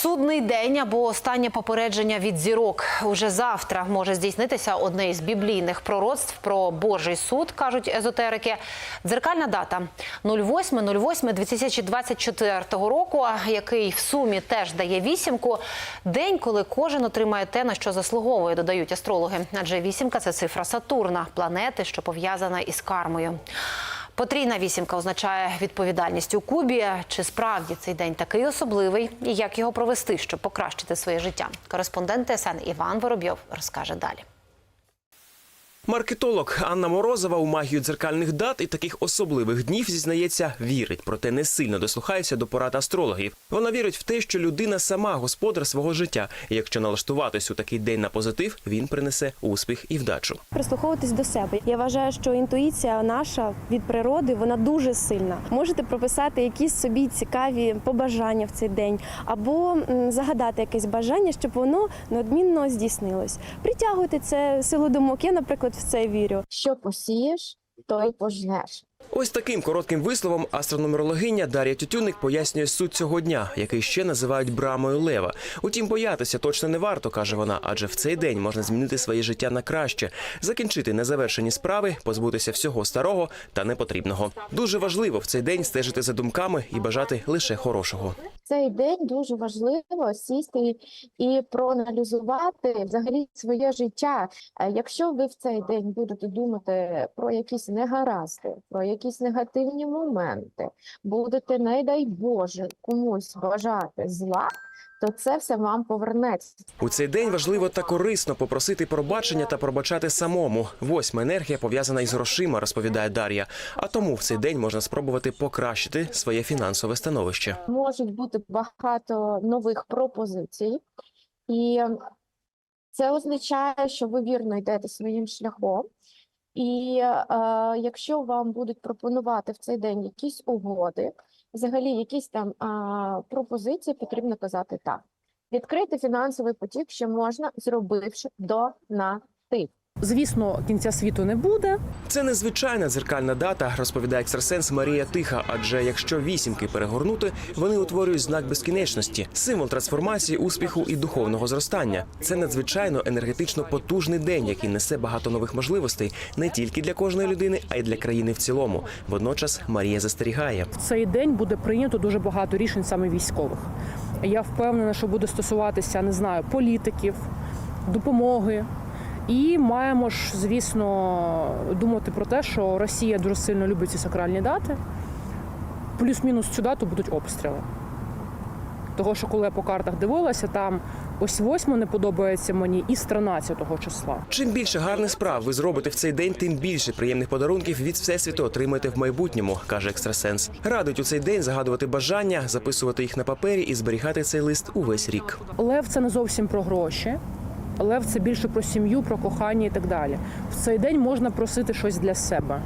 Судний день або останнє попередження від зірок. Уже завтра може здійснитися одне із біблійних пророцтв про Божий суд, кажуть езотерики. Дзеркальна дата 08.08.2024 року, який в сумі теж дає вісімку. День, коли кожен отримає те, на що заслуговує, додають астрологи. Адже вісімка це цифра Сатурна, планети, що пов'язана із кармою. Потрійна вісімка означає відповідальність у кубі. Чи справді цей день такий особливий, і як його провести, щоб покращити своє життя? Кореспондент ТСН Іван Воробйов розкаже далі. Маркетолог Анна Морозова у магію дзеркальних дат і таких особливих днів зізнається, вірить, проте не сильно дослухається до порад астрологів. Вона вірить в те, що людина сама господар свого життя. І якщо налаштуватись у такий день на позитив, він принесе успіх і вдачу. прислуховуватись до себе. Я вважаю, що інтуїція наша від природи вона дуже сильна. Можете прописати якісь собі цікаві побажання в цей день, або загадати якесь бажання, щоб воно неодмінно здійснилось. Притягуйте це силу думок. Я, наприклад, в це вірю. Що посієш, то й пожнеш. Ось таким коротким висловом астрономерологиня Дар'я Тютюник пояснює суть цього дня, який ще називають брамою лева. Утім, боятися точно не варто, каже вона, адже в цей день можна змінити своє життя на краще, закінчити незавершені справи, позбутися всього старого та непотрібного. Дуже важливо в цей день стежити за думками і бажати лише хорошого. Цей день дуже важливо сісти і проаналізувати взагалі своє життя. Е, Якщо ви в цей день будете думати про якісь негаразди, про якісь негативні моменти, будете, не дай Боже, комусь бажати зла, то це все вам повернеться. У цей день важливо та корисно попросити пробачення та пробачати самому. Восьма енергія пов'язана із грошима, розповідає Дар'я. А тому в цей день можна спробувати покращити своє фінансове становище. можуть бути багато нових пропозицій, і це означає, що ви вірно йдете своїм шляхом. І е, якщо вам будуть пропонувати в цей день якісь угоди, взагалі якісь там е, пропозиції, потрібно казати так. Відкрити фінансовий потік ще можна, зробивши донатив. Звісно, кінця світу не буде. Це незвичайна дзеркальна дата, розповідає екстрасенс Марія Тиха. Адже якщо вісімки перегорнути, вони утворюють знак безкінечності, символ трансформації, успіху і духовного зростання. Це надзвичайно енергетично потужний день, який несе багато нових можливостей не тільки для кожної людини, а й для країни в цілому. Водночас Марія застерігає. В цей день буде прийнято дуже багато рішень саме військових. Я впевнена, що буде стосуватися, не знаю, політиків, допомоги. І маємо ж, звісно, думати про те, що Росія дуже сильно любить ці сакральні дати. Плюс-мінус цю дату будуть обстріли. Того, що коли я по картах дивилася, там ось восьмо не подобається мені і з 13-го числа. Чим більше гарних справ ви зробите в цей день, тим більше приємних подарунків від всесвіту отримаєте в майбутньому, каже екстрасенс. Радить у цей день загадувати бажання, записувати їх на папері і зберігати цей лист увесь рік. Лев це не зовсім про гроші. Лев це більше про сім'ю, про кохання і так далі. В цей день можна просити щось для себе.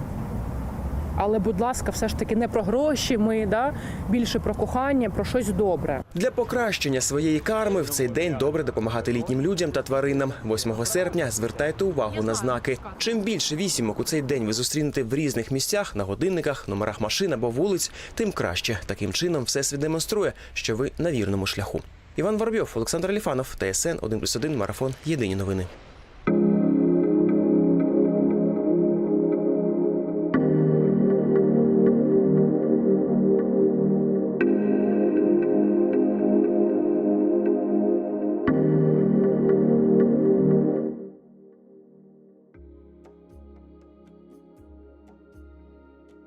Але, будь ласка, все ж таки не про гроші, ми да? більше про кохання, про щось добре. Для покращення своєї карми в цей день добре допомагати літнім людям та тваринам. 8 серпня звертайте увагу на знаки. Чим більше вісімок у цей день ви зустрінете в різних місцях, на годинниках, номерах машин або вулиць, тим краще. Таким чином, всесвіт демонструє, що ви на вірному шляху. Іван Воробйов, Олександр Ліфанов, ТСН 1+,1, Марафон. Єдині новини.